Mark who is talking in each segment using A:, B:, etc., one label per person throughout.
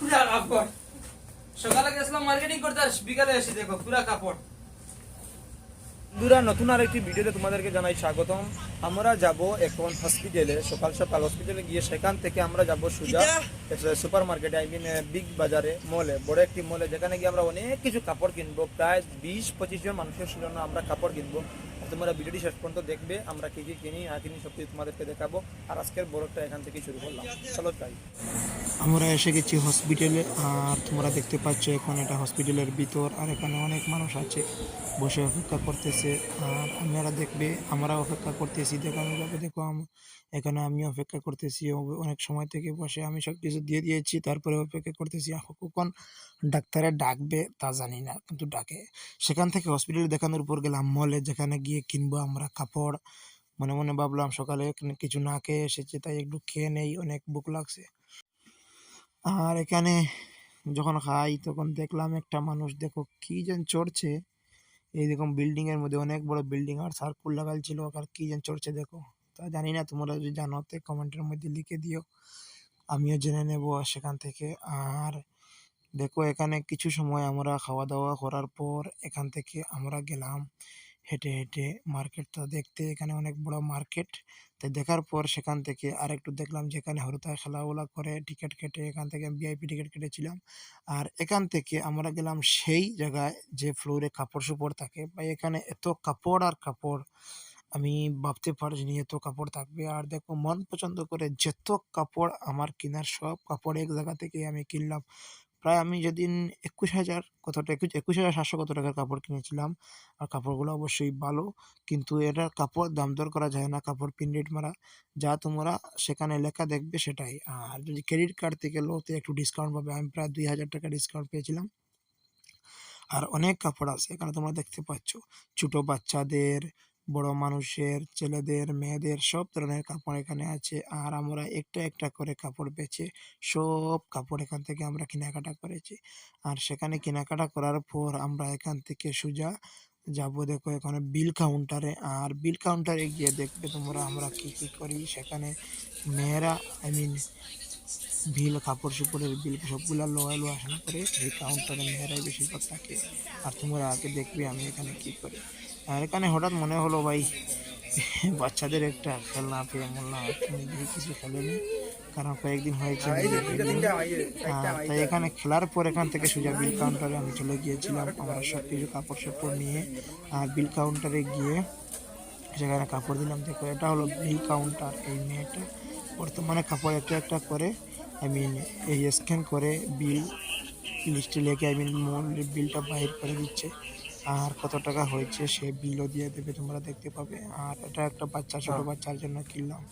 A: পুরা কাপড়। সকালে গেছিলাম মার্কেটিং করতে আর বিকালে এসে দেখো পুরা কাপড়।
B: বন্ধুরা নতুন আর ভিডিওতে তোমাদেরকে জানাই স্বাগতম। আমরা যাব এখন হসপিটালে সকাল সকাল হসপিটালে গিয়ে সেখান থেকে আমরা যাব সুজা সুপার মার্কেটে আই মিন বিগ বাজারে মলে বড় একটি মলে যেখানে গিয়ে আমরা অনেক কিছু কাপড় কিনবো। প্রায় বিশ পঁচিশ জন মানুষের জন্য আমরা কাপড় কিনবো। তোমরা ভিডিওটি শেষ পর্যন্ত দেখবে, আমরা কি কি কিনি, না কিনি সব কিছু তোমাদেরকে দেখাবো। আর আজকের বড়টা এখান থেকে শুরু করলাম। চলো তাই।
C: আমরা এসে গেছি হসপিটালে আর তোমরা দেখতে পাচ্ছ এখন এটা হসপিটালের ভিতর, আর এখানে অনেক মানুষ আছে, বসে অপেক্ষা করতেছে। আর আপনারা দেখবে আমরা অপেক্ষা করতেছি। দেখানো যাবে দেখো এখানে আমি অপেক্ষা করতেছি। অনেক সময় থেকে বসে আমি সব কিছু দিয়ে দিয়েছি, তারপরে অপেক্ষা করতেছি কখন ডাক্তারে ডাকবে তা জানি না, কিন্তু ডাকে। সেখান থেকে হসপিটালে দেখানোর উপর গেলাম মলে যেখানে গিয়ে কিনবো আমরা কাপড়। মনে মনে ভাবলাম সকালে কিছু না খেয়ে এসেছে, তাই একটু খেয়ে নেই, অনেক বুক লাগছে। আর এখানে যখন খাই তখন দেখলাম একটা মানুষ, দেখো কি যেন চড়ছে। এইরকম বিল্ডিং এর মধ্যে অনেক বড় বিল্ডিং আর সার্কুল লাগাল ছিল আর কি যেন চড়ছে দেখো। তা জানি না, তোমরা যদি জানো তো কমেন্টের মধ্যে লিখে দিও। আমিও জেনে নেব সেখান থেকে। আর দেখো এখানে কিছু সময় আমরা খাওয়া দাওয়া করার পর এখান থেকে আমরা গেলাম। হেঁটে হেঁটে মার্কেটটা দেখতে এখানে অনেক বড় মার্কেট তো দেখার পর সেখান থেকে আরেকটু দেখলাম যেখানে হরতায় খেলাগুলা করে টিকিট কেটে এখান থেকে ভিআইপি টিকিট কেটেছিলাম। আর এখান থেকে আমরা গেলাম সেই জায়গায় যে ফ্লোরে কাপড় চোপড় থাকে। বা এখানে এত কাপড় আর কাপড়, আমি ভাবতে পারিনি এত কাপড় থাকবে। আর দেখো, মন পছন্দ করে যত কাপড় আমার কেনার সব কাপড় এক জায়গা থেকে আমি কিনলাম। প্রায় আমি যেদিন একুশ হাজার কতটা একুশ একুশ হাজার সাতশো কত টাকার কাপড় কিনেছিলাম, আর কাপড়গুলো অবশ্যই ভালো, কিন্তু এটার কাপড় দাম দর করা যায় না, কাপড় রেট মারা, যা তোমরা সেখানে লেখা দেখবে সেটাই। আর যদি ক্রেডিট কার্ড থেকে লো, তো একটু ডিসকাউন্ট পাবে, আমি প্রায় দুই হাজার টাকা ডিসকাউন্ট পেয়েছিলাম। আর অনেক কাপড় আছে, এখানে তোমরা দেখতে পাচ্ছ, ছোটো বাচ্চাদের বড় মানুষের, ছেলেদের, মেয়েদের সব ধরনের কাপড় এখানে আছে। আর আমরা একটা একটা করে কাপড় বেছে সব কাপড় এখান থেকে আমরা কেনাকাটা করেছি। আর সেখানে কেনাকাটা করার পর আমরা এখান থেকে সোজা যাব দেখো এখানে বিল কাউন্টারে আর বিল কাউন্টারে গিয়ে দেখবে তোমরা আমরা কি কি করি? সেখানে মেয়েরা আই মিন বিল, কাপড় চোপড়ের বিল সবগুলা লোয়া লোয়া আসেন করে এই কাউন্টারে মেয়েরাই বেশিরভাগ থাকে। আর তোমরা আগে দেখবে আমি এখানে কি করি। আর এখানে হঠাৎ মনে হলো ভাই বাচ্চাদের একটা খেলনা পেয়ে তুমি দেখি কিছু খেলেনি। কারণ কয়েকদিন হয়েছে আমি তাই এখানে খেলার পর এখান থেকে সোজা বিল কাউন্টারে আমি চলে গিয়েছিলাম। আমরা সব কিছু কাপড় সাপড় নিয়ে আর বিল কাউন্টারে গিয়ে সেখানে কাপড় দিলাম। দেখো এটা হলো বিল কাউন্টার এই মেয়েটা। বর্তমানে কাপড় একটা একটা করে আই মিন এই স্ক্যান করে বিল লিস্টে লেগে আই মিন বিলটা বাইর করে দিচ্ছে। আর কত টাকা হয়েছে সে বিলও দিয়ে দেবে তোমরা দেখতে পাবে। আর এটা একটা বাচ্চা ছোট বাচ্চার জন্য কিনলাম।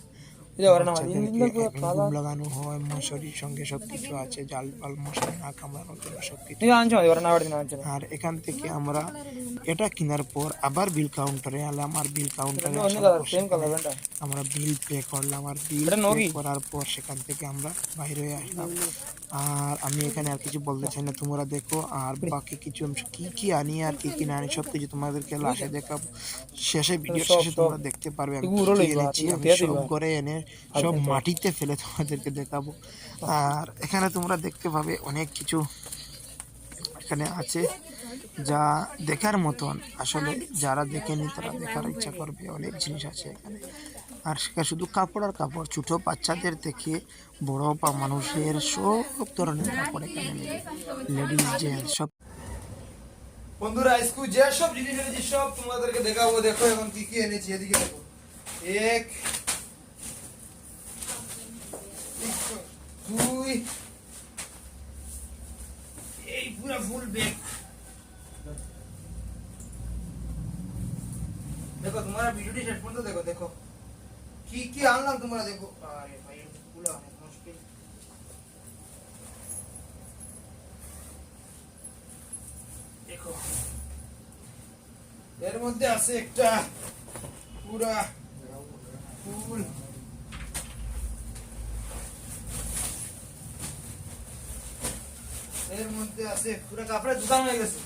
C: লাগানো হয় মশারির সঙ্গে আছে জাল আর এখান থেকে আমরা এটা পর আবার বিল কাউন্টারে এলাম। আর বিল কাউন্টারে আমরা বিল পে করলাম। আর বিল করার পর সেখান থেকে আমরা বাইরে আসলাম। আর আমি এখানে আর কিছু বলতে চাই না তোমরা দেখো আর বাকি কিছু আমি কি কি আনি আর কি কি না আনি সব কিছু তোমাদেরকে লাশে দেখাবো। শেষে ভিডিও শেষে তোমরা দেখতে পারবে আমি এনেছি আমি সব করে এনে সব মাটিতে ফেলে তোমাদেরকে দেখাবো। আর এখানে তোমরা দেখতে পাবে অনেক কিছু এখানে আছে যা দেখার মতন। আসলে যারা দেখেনি তারা দেখার ইচ্ছা করবে অনেক জিনিস আছে এখানে। আর সেখানে শুধু কাপড় আর কাপড়, ছোট বাচ্চাদের থেকে বড় বা মানুষের সব ধরনের কাপড় এখানে লেডিস জেন্টস সব
B: বন্ধুরা, স্কুল যে সব জিনিস এনেছি, সব তোমাদেরকে দেখাবো, দেখো এখন কি কি এনেছি, এদিকে দেখো। এক, দুই, এই পুরো ফুল ব্যাগ দেখো, তোমরা ভিডিওটি শেষ পর্যন্ত দেখো দেখো। কি কি আনলাম তোমরা দেখো। আরে ভাই এগুলো অনেক মুশকিল। দেখো। এর মধ্যে আছে একটা পুরা ফুল। এর মধ্যে আছে পুরা কাপড়ের দোকান হয়ে গেছে।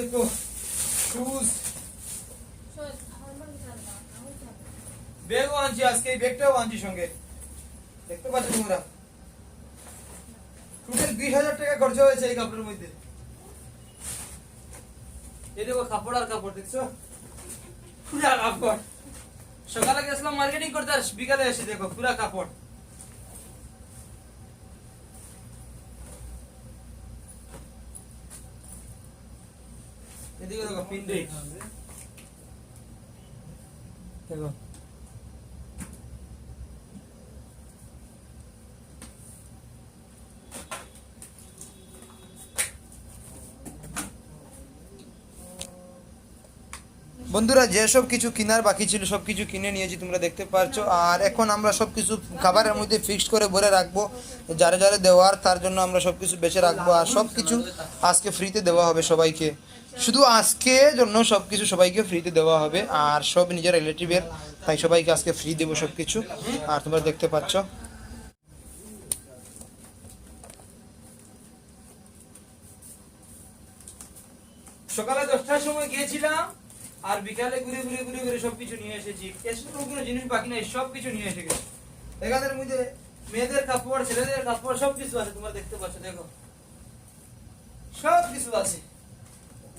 B: দেখো। শুজ আনছি আজকে, এই আনছি সঙ্গে। দেখতে পাচ্ছ তোমরা? টোটাল বিশ হাজার টাকা খরচা হয়েছে এই কাপড়ের মধ্যে।
A: এই দেখো কাপড় আর কাপড়, দেখছ? পুরা কাপড়। সকালে গেছিলাম মার্কেটিং করতে, আর বিকালে এসে দেখো, পুরা কাপড়। এদিকে দেখো পিন রেট
B: বন্ধুরা যেসব কিছু কেনার বাকি ছিল, সব কিছু কিনে নিয়েছি, তোমরা দেখতে পারছ। আর এখন আমরা সব কিছু খাবারের মধ্যে ফিক্সড করে ভরে রাখব। যারা যারা দেওয়ার, তার জন্য আমরা সব কিছু বেছে রাখব। আর সব কিছু আজকে ফ্রিতে দেওয়া হবে সবাইকে। শুধু আজকে জন্য সব কিছু সবাইকে ফ্রিতে দেওয়া হবে। আর সব নিজের রিলেটিভের তাই সবাইকে আজকে ফ্রি দেবো সব কিছু। আর তোমরা দেখতে পাচ্ছ।
A: সকালে দশটার সময় গিয়েছিলাম। আর বিকালে ঘুরে ঘুরে ঘুরে ঘুরে সবকিছু নিয়ে এসেছি। এসব কোনো জিনিস বাকি নাই সব কিছু নিয়ে এসে গেছি। এখানের মধ্যে মেয়েদের কাপড়, ছেলেদের কাপড় সব কিছু আছে, তোমরা দেখতে পাচ্ছ, দেখো। সব কিছু আছে।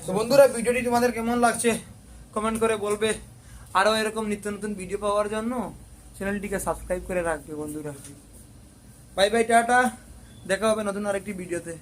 B: তো বন্ধুরা, ভিডিওটি তোমাদের কেমন লাগছে? কমেন্ট করে বলবে। আরও এরকম নিত্য নতুন ভিডিও পাওয়ার জন্য চ্যানেলটিকে সাবস্ক্রাইব করে রাখবে বন্ধুরা। বাই বাই, টাটা। দেখা হবে নতুন আরেকটি ভিডিওতে।